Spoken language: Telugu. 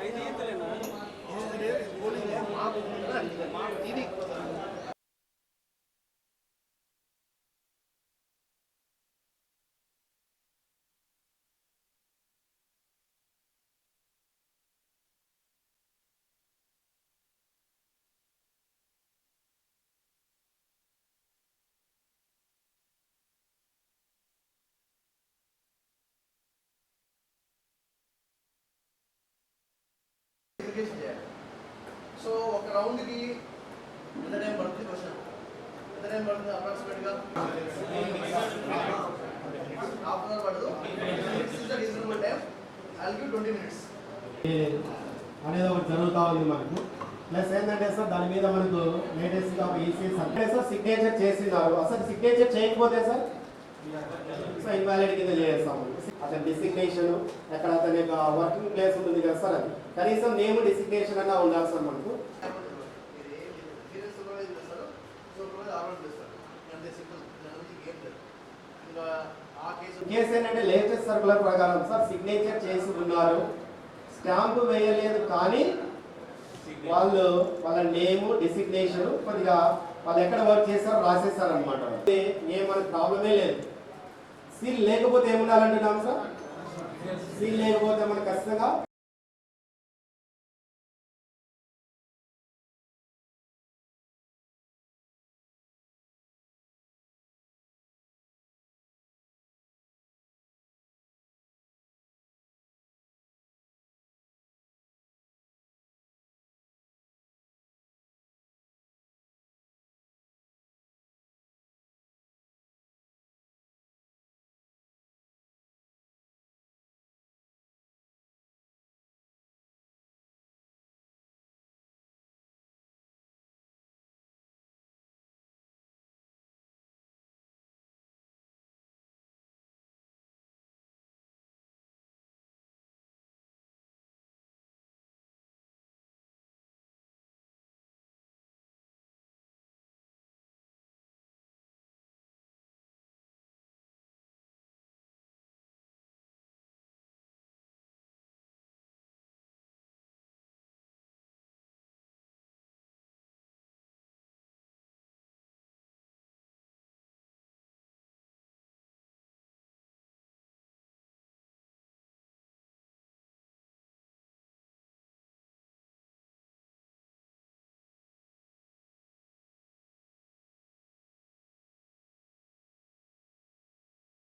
ஐதீகத்தில் என்ன இது மாவு இது వెరిఫికేషన్ చేయాలి సో ఒక రౌండ్కి ఎంత టైం పడుతుంది క్వశ్చన్ ఎంత టైం పడుతుంది అప్రాక్సిమేట్గా హాఫ్ అన్ అవర్ పడదు. Reasonable time I give twenty minutes అనేది ఒకటి జరుగుతూ ఉంది మనకు. ప్లస్ ఏంటంటే సార్ దాని మీద మనకు లేటెస్ట్గా ఈసీ సార్ సిగ్నేచర్ చేసినారు. అసలు సిగ్నేచర్ చేయకపోతే సార్? సో ఇన్వాలిడ్ కింద చేస్తాము. అతని డిసిగ్నేషన్ ఎక్కడ అతని యొక్క వర్కింగ్ ప్లేస్ ఉంటుంది కదా సార్ అది. కనీసం నేమ్ డిసిగ్నేషన్ అన్నా ఉండాలి సార్ మనకు. కేసు ఏంటంటే లేటెస్ట్ సర్కులర్ ప్రకారం సార్ సిగ్నేచర్ చేసి ఉన్నారు. స్టాంప్ వేయలేదు కానీ వాళ్ళు వాళ్ళ నేమ్ డిసిగ్నేషన్ కొద్దిగా వాళ్ళు ఎక్కడ వర్క్ చేస్తారో రాసేస్తారు అనమాట ఏ ప్రాబ్లమే లేదు. సీల్ లేకపోతే ఏముండాలంటున్నాం సార్? సీల్ లేకపోతే మనకు ఖచ్చితంగా